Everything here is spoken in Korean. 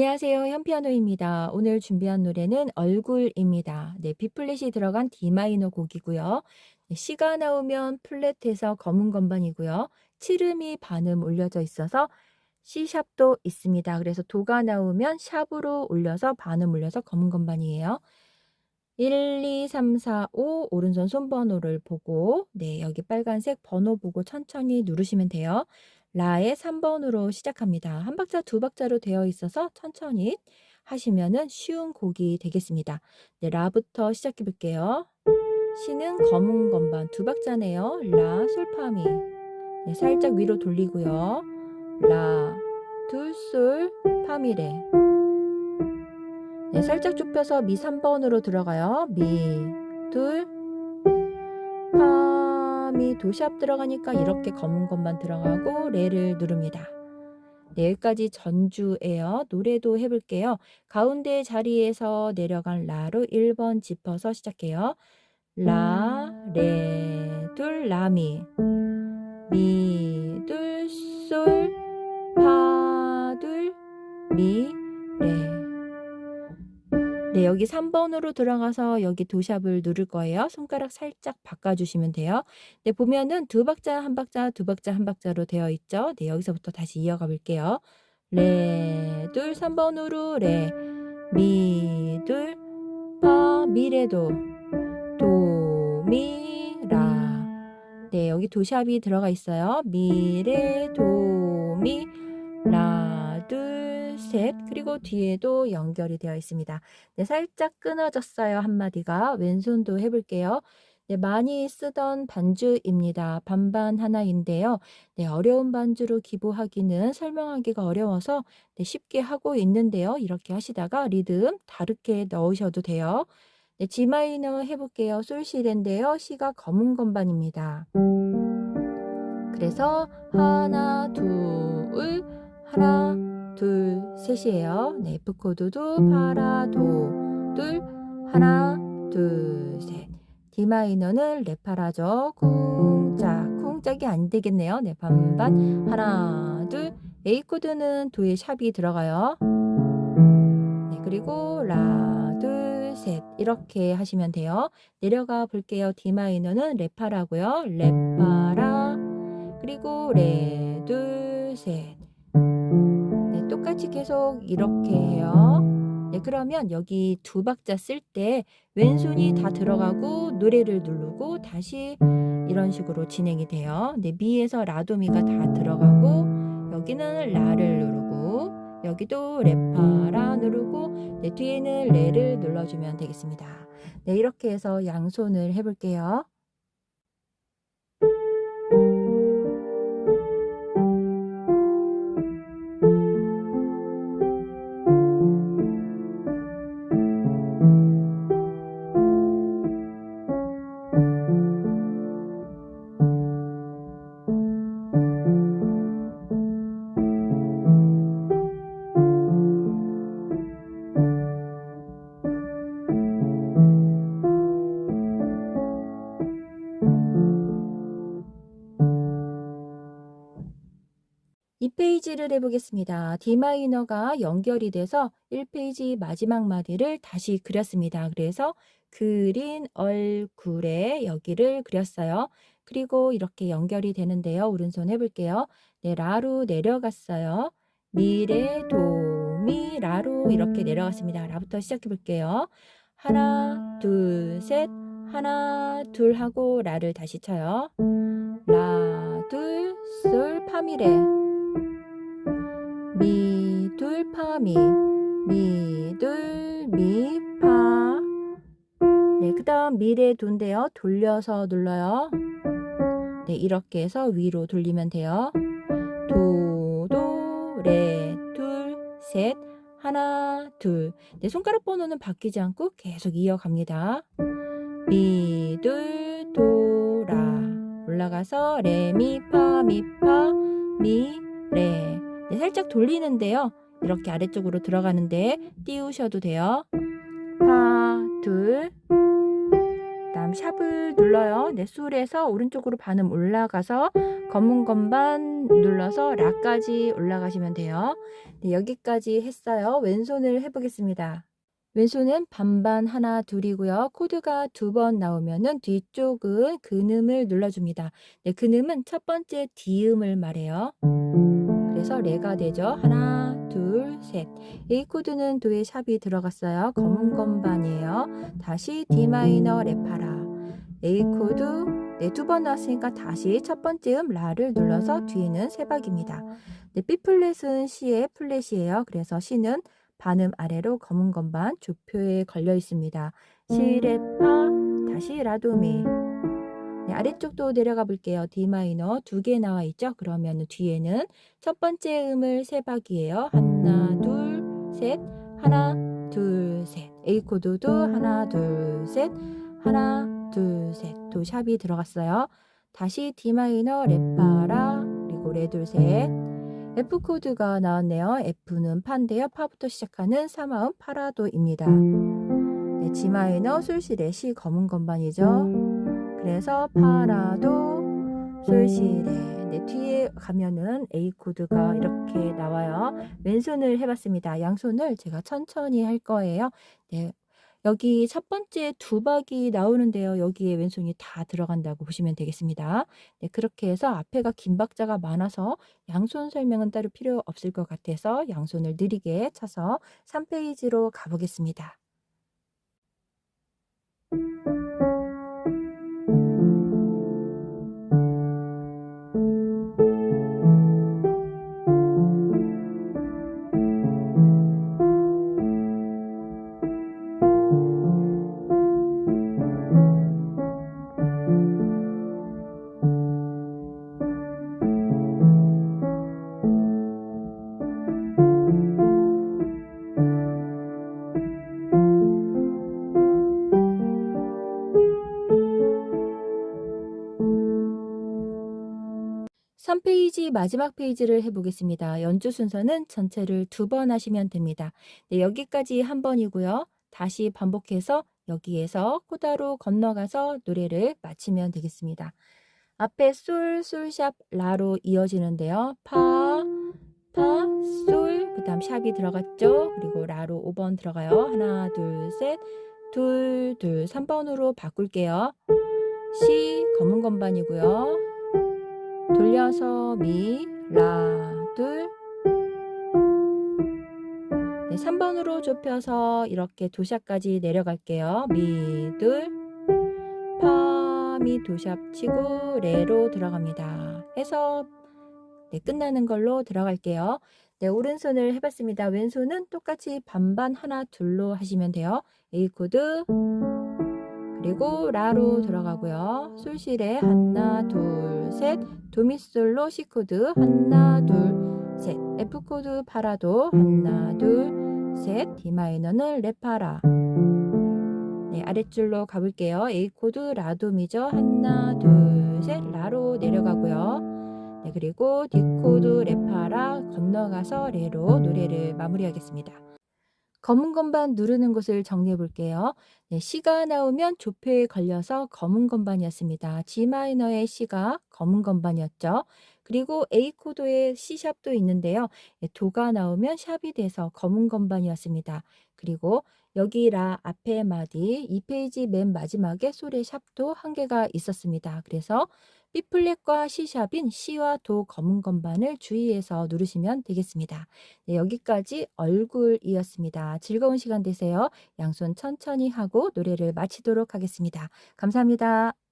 안녕하세요. 현피아노입니다. 오늘 준비한 노래는 얼굴입니다. 네, B 플랫이 들어간 D 마이너 곡이고요. 네, C가 나오면 플랫해서 검은 건반이고요. 칠음이 반음 올려져 있어서 C샵도 있습니다. 그래서 도가 나오면 샵으로 올려서 반음 올려서 검은 건반이에요. 1, 2, 3, 4, 5 오른손 손번호를 보고 네, 여기 빨간색 번호 보고 천천히 누르시면 돼요. 라의 3번으로 시작합니다. 한 박자, 두 박자로 되어 있어서 천천히 하시면은 쉬운 곡이 되겠습니다. 네, 라부터 시작해 볼게요. 시는 검은 건반 두 박자네요. 라, 솔파미. 네, 살짝 위로 돌리고요. 라, 둘, 솔, 파미레. 네, 살짝 좁혀서 미 3번으로 들어가요. 미, 둘, 파, 미, 도샵 들어가니까 이렇게 검은 것만 들어가고 레를 누릅니다. 네, 여기까지 전주예요. 노래도 해볼게요. 가운데 자리에서 내려간 라로 1번 짚어서 시작해요. 라, 레, 둘, 라미. 미, 여기 3번으로 들어가서 여기 도샵을 누를 거예요. 손가락 살짝 바꿔주시면 돼요. 네, 보면은 두 박자, 한 박자, 두 박자, 한 박자로 되어 있죠. 네, 여기서부터 다시 이어가 볼게요. 레, 둘, 3번으로 레, 미, 둘, 파, 미레도, 도, 미, 라. 네, 여기 도샵이 들어가 있어요. 미, 레, 도, 미, 라. 그리고 뒤에도 연결이 되어 있습니다. 네, 살짝 끊어졌어요. 한마디가. 왼손도 해볼게요. 네, 많이 쓰던 반주입니다. 반반 하나인데요. 네, 어려운 반주로 기보하기는 설명하기가 어려워서 네, 쉽게 하고 있는데요. 이렇게 하시다가 리듬 다르게 넣으셔도 돼요. 네, G 마이너 해볼게요. 솔시인데요. C가 검은 건반입니다. 그래서 하나, 둘, 하나, 둘, 셋이에요. 네, F 코드도 파라, 도, 둘, 하나, 둘, 셋. D 마이너는 레파라죠. 쿵짝, 쿵짝이 안 되겠네요. 네, 반반, 하나, 둘. A 코드는 도에 샵이 들어가요. 네, 그리고 라, 둘, 셋. 이렇게 하시면 돼요. 내려가 볼게요. D 마이너는 레파라고요. 레파라, 그리고 레, 둘, 셋. 네, 똑같이 계속 이렇게 해요. 네, 그러면 여기 두 박자 쓸 때 왼손이 다 들어가고 노래를 누르고 다시 이런 식으로 진행이 돼요. 네, 미에서 라도미가 다 들어가고 여기는 라를 누르고 여기도 레파라 누르고 네, 뒤에는 레를 눌러주면 되겠습니다. 네, 이렇게 해서 양손을 해볼게요. 페이지를 해보겠습니다. D 마이너가 연결이 돼서 1페이지 마지막 마디를 다시 그렸습니다. 그래서 그린 얼굴에 여기를 그렸어요. 그리고 이렇게 연결이 되는데요. 오른손 해볼게요. 네, 라로 내려갔어요. 미레, 도, 미, 라로 이렇게 내려갔습니다. 라부터 시작해 볼게요. 하나, 둘, 셋, 하나, 둘 하고 라를 다시 쳐요. 라, 둘, 솔, 파미레. 미, 둘, 파, 미. 미, 둘, 미, 파. 네, 그 다음 미레 도인데요. 돌려서 눌러요. 네, 이렇게 해서 위로 돌리면 돼요. 도, 도, 레, 둘, 셋, 하나, 둘. 네, 손가락 번호는 바뀌지 않고 계속 이어갑니다. 미, 둘, 도, 라. 올라가서 레, 미, 파, 미, 파, 미, 레. 네, 살짝 돌리는데요. 이렇게 아래쪽으로 들어가는데 띄우셔도 돼요. 파, 둘, 그다음 샵을 눌러요. 네, 술에서 오른쪽으로 반음 올라가서 검은 건반 눌러서 라까지 올라가시면 돼요. 네, 여기까지 했어요. 왼손을 해보겠습니다. 왼손은 반반 하나 둘이고요. 코드가 두 번 나오면은 뒤쪽은 근음을 눌러줍니다. 네, 근음은 첫 번째 D음을 말해요. 그래서 레가 되죠. 하나, 둘, 셋. A 코드는 도에 샵이 들어갔어요. 검은 건반이에요. 다시 D 마이너 레파라. A 코드 네, 두 번 나왔으니까 다시 첫 번째 음 라를 눌러서 뒤에는 세 박입니다. 네, B 플랫은 C의 플랫이에요. 그래서 C는 반음 아래로 검은 건반 조표에 걸려 있습니다. 시레파 다시 라도미 네, 아래쪽도 내려가 볼게요. D 마이너 두 개 나와 있죠? 그러면 뒤에는 첫 번째 음을 세 박이에요. 하나, 둘, 셋, 하나, 둘, 셋. A 코드도 하나, 둘, 셋, 하나, 둘, 셋. 도 샵이 들어갔어요. 다시 D 마이너 레파라 그리고 레 둘 셋. F 코드가 나왔네요. F는 파인데요. 파부터 시작하는 3마음 파라도입니다. 네, G 마이너 술시레 시 검은 건반이죠. 그래서 파라도 솔시레 네, 뒤에 가면은 A 코드가 이렇게 나와요. 왼손을 해봤습니다. 양손을 제가 천천히 할 거예요. 네, 여기 첫 번째 두 박이 나오는데요. 여기에 왼손이 다 들어간다고 보시면 되겠습니다. 네, 그렇게 해서 앞에가 긴 박자가 많아서 양손 설명은 따로 필요 없을 것 같아서 양손을 느리게 쳐서 3페이지로 가보겠습니다. 삼 페이지 마지막 페이지를 해보겠습니다. 연주 순서는 전체를 두 번 하시면 됩니다. 네, 여기까지 한 번이고요. 다시 반복해서 여기에서 코다로 건너가서 노래를 마치면 되겠습니다. 앞에 솔, 솔샵, 라로 이어지는데요. 파, 파, 솔, 그 다음 샵이 들어갔죠. 그리고 라로 5번 들어가요. 하나, 둘, 셋, 둘, 둘, 3번으로 바꿀게요. 시, 검은 건반이고요. 돌려서 미, 라, 둘. 네, 3번으로 좁혀서 이렇게 도샵까지 내려갈게요. 미, 둘. 파, 미, 도샵 치고 레로 들어갑니다. 해서 네, 끝나는 걸로 들어갈게요. 네, 오른손을 해봤습니다. 왼손은 똑같이 반반 하나 둘로 하시면 돼요. A 코드 그리고 라로 들어가고요. 솔실에 하나 둘 셋 도미솔로 C 코드 하나 둘 셋 F 코드 파라도 하나 둘 셋 D 마이너는 레파라 네 아랫줄로 가볼게요. A 코드 라도미죠. 하나 둘 셋 라로 내려가고요. 네 그리고 D 코드 레파라 건너가서 레로 노래를 마무리하겠습니다. 검은 건반 누르는 곳을 정리해 볼게요. 네, C가 나오면 조표에 걸려서 검은 건반이었습니다. G 마이너의 C가 검은 건반이었죠. 그리고 A 코드에 C샵도 있는데요. 네, 도가 나오면 샵이 돼서 검은 건반이었습니다. 그리고 여기 라 앞에 마디 2페이지 맨 마지막에 솔의 샵도 한 개가 있었습니다. 그래서 B 플랫과 C샵인 C와 도 검은 건반을 주의해서 누르시면 되겠습니다. 네, 여기까지 얼굴이었습니다. 즐거운 시간 되세요. 양손 천천히 하고 노래를 마치도록 하겠습니다. 감사합니다.